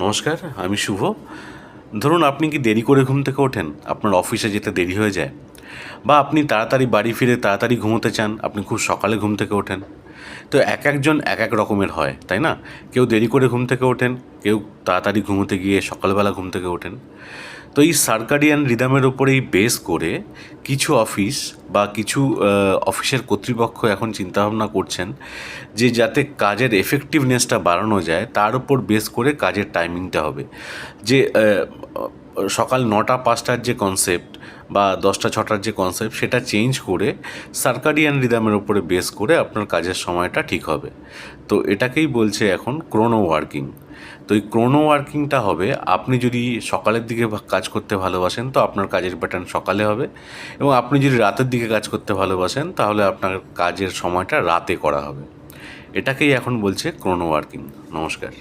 নমস্কার, আমি শুভ। ধরুন আপনি কি দেরি করে ঘুম থেকে ওঠেন? আপনার অফিসে যেতে দেরি হয়ে যায়। বা আপনি তাড়াতাড়ি বাড়ি ফিরে তাড়াতাড়ি ঘুমোতে চান, আপনি খুব সকালে ঘুম থেকে ওঠেন। তো এক একজন এক এক রকমের হয়, তাই না? কেউ দেরি করে ঘুম থেকে ওঠেন কেউ তাড়াতাড়ি ঘুমোতে গিয়ে সকালবেলা ঘুম থেকে ওঠেন। তো এই সার্কাডিয়ান রিদামের ওপরেই বেস করে কিছু অফিস বা কিছু অফিসের কর্তৃপক্ষ এখন চিন্তাভাবনা করছেন যে যাতে কাজের এফেক্টিভনেসটা বাড়ানো যায়, তার উপর বেস করে কাজের টাইমিংটা হবে। যে সকাল নটা পাঁচটার যে কনসেপ্ট বা দশটা ছটার যে কনসেপ্ট সেটা চেঞ্জ করে সার্কাডিয়ান রিদামের উপরে বেস করে আপনার কাজের সময়টা ঠিক হবে। তো এটাকেই বলছে এখন ক্রোনো ওয়ার্কিং তো এই ক্রোনো ওয়ার্কিংটা হবে, আপনি যদি সকালের দিকে কাজ করতে ভালোবাসেন, তো আপনার কাজের প্যাটার্ন সকালে হবে এবং আপনি যদি রাতের দিকে কাজ করতে ভালোবাসেন, তাহলে আপনার কাজের সময়টা রাতে করা হবে। এটাকেই এখন বলছে ক্রোনো ওয়ার্কিং নমস্কার।